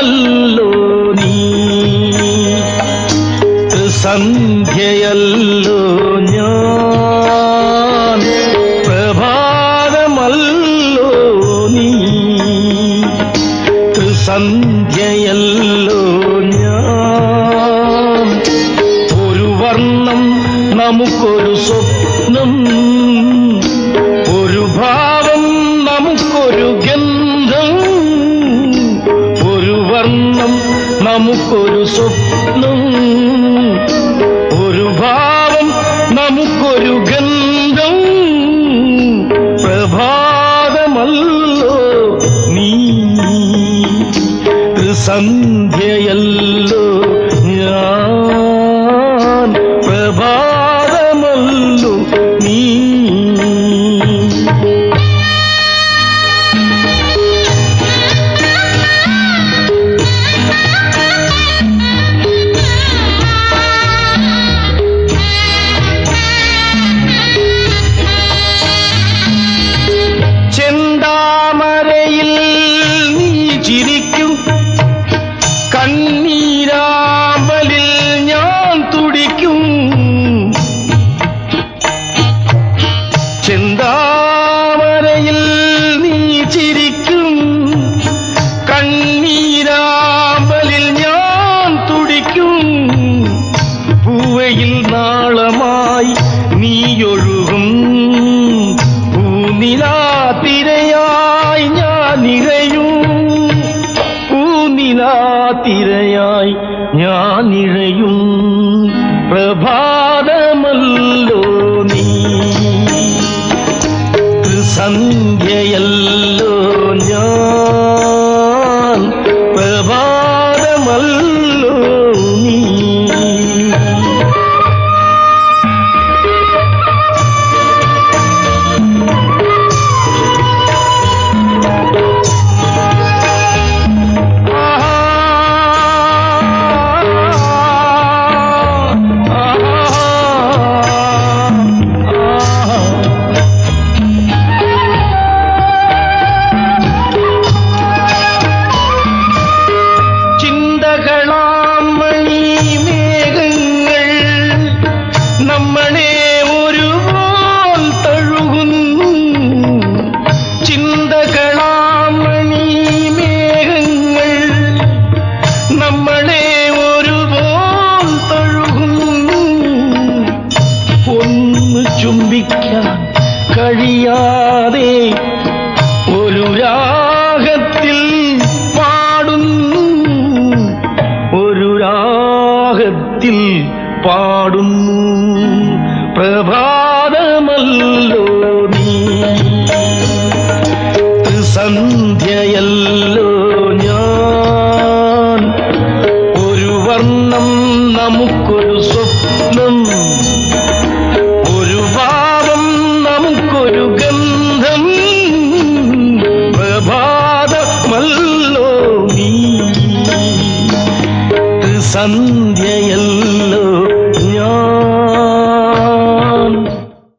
പ്രഭാതമല്ലോ നീ. സന്ധ്യയല്ലോ ഞാൻ. പ്രഭാതമല്ലോ നീ. സന്ധ്യയല്ലോ ഞാൻ. ഒരു വർണം നമുക്കൊരു സ്വപ്നം നമുക്കൊരു സ്വപ്നം ഒരു ഭാവം നമുക്കൊരു ഗന്ധം. പ്രഭാതമല്ലോ നീ സന്ധ്യയല്ലോ. ചെന്താമരയിൽ നീ ചിരിക്കും. കണ്ണീരാമ്പലിൽ ഞാൻ തുടിക്കും. ചെന്താമരയിൽ നീ ചിരിക്കും. കണ്ണീരാമ്പലിൽ ഞാൻ തുടിക്കും. പൂവയിൽ നാളമായി നീയൊഴുകും പൂനിലാത്തിരയായി ഞാൻ ഇഴയും പൂനിലാത്തിരയായി ഞാൻ ഇഴയും പ്രഭാതമല്ലോ നീ. സന്ധ്യയല്ലോ അറിയാതെ ഒരു രാഗത്തിൽ പാടുന്നു. ഒരു രാഗത്തിൽ പാടുന്നു. പ്രഭാതമല്ലോ നീ. സന്ധ്യയല്ലോ ഞാൻ. ഒരു വർണം നമുക്കൊരു സ്വപ്നം ಸಂಧ್ಯೆಯಲ್ಲಿ